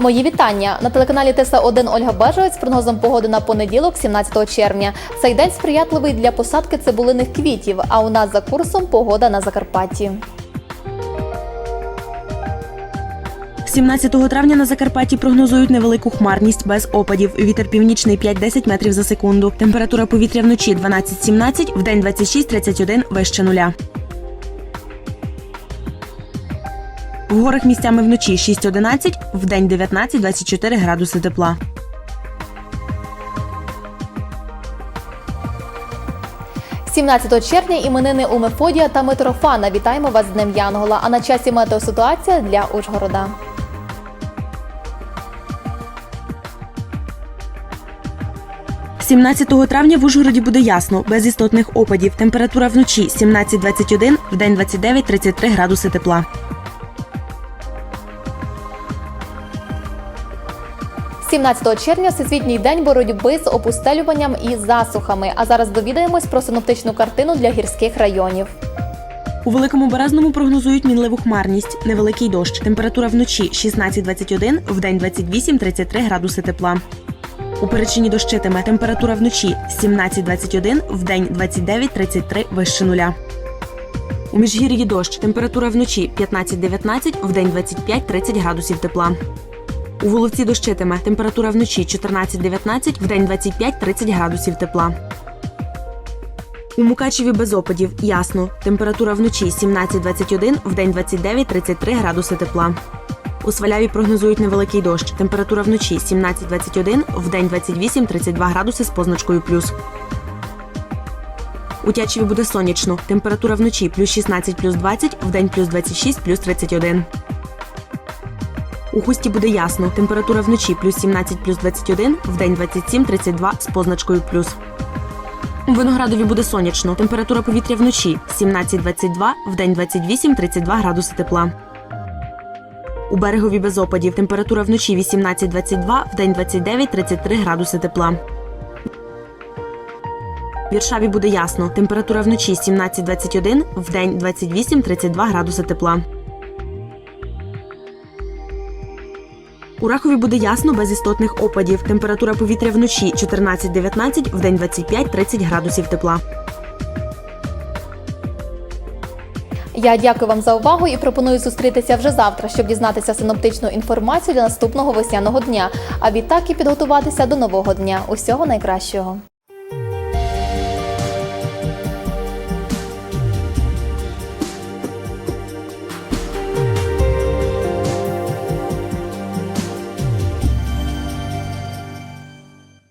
Мої вітання на телеканалі Теса 1 Ольга Бежовець з прогнозом погоди на понеділок, 17 червня. Цей день сприятливий для посадки цибулиних квітів. А у нас за курсом погода на Закарпатті. 17 травня на Закарпатті прогнозують невелику хмарність без опадів. Вітер північний 5-10 метрів за секунду. Температура повітря вночі 12-17, вдень 26-31 вище нуля. В горах місцями вночі 6-11, вдень 19-24 градуси тепла. – 17 червня іменини у Мефодія та Митрофана. Вітаємо вас з Днем Янгола. А на часі метеоситуація для Ужгорода. – 17 травня в Ужгороді буде ясно, без істотних опадів. Температура вночі 17-21, вдень 29-33 градуси тепла. – 17 червня Всесвітній день боротьби з опустелюванням і засухами. А зараз довідаємось про синоптичну картину для гірських районів. У великому березному прогнозують мінливу хмарність, невеликий дощ. Температура вночі 16-21, вдень 28-33 градуси тепла. У Перечині дощитиме температура вночі 17-21, вдень 29-33 вище нуля. У Міжгір'ї дощ. Температура вночі 15-19, вдень 25-30 градусів тепла. У Воловці дощитиме. Температура вночі 14-19, вдень 25-30 градусів тепла. У Мукачеві без опадів. Ясно. Температура вночі 17-21, вдень 29-33 градуси тепла. У Сваляві прогнозують невеликий дощ. Температура вночі 17-21, вдень 28-32 градуси з позначкою плюс. У Тячеві буде сонячно. Температура вночі плюс 16 плюс 20, вдень плюс 26 плюс 31. У Хусті буде ясно. Температура вночі плюс 17 плюс 21, вдень 27-32 з позначкою плюс. У Виноградові буде сонячно. Температура повітря вночі 17-22, вдень 28-32 градуси тепла. У берегові без опадів. Температура вночі 18-22, вдень 29-33 градуси тепла. В Віршаві буде ясно. Температура вночі 17-21, вдень 28-32 градуси тепла. У Рахові буде ясно без істотних опадів. Температура повітря вночі 14-19, вдень 25-30 градусів тепла. Я дякую вам за увагу і пропоную зустрітися вже завтра, щоб дізнатися синоптичну інформацію для наступного весняного дня. А відтак і підготуватися до нового дня. Усього найкращого.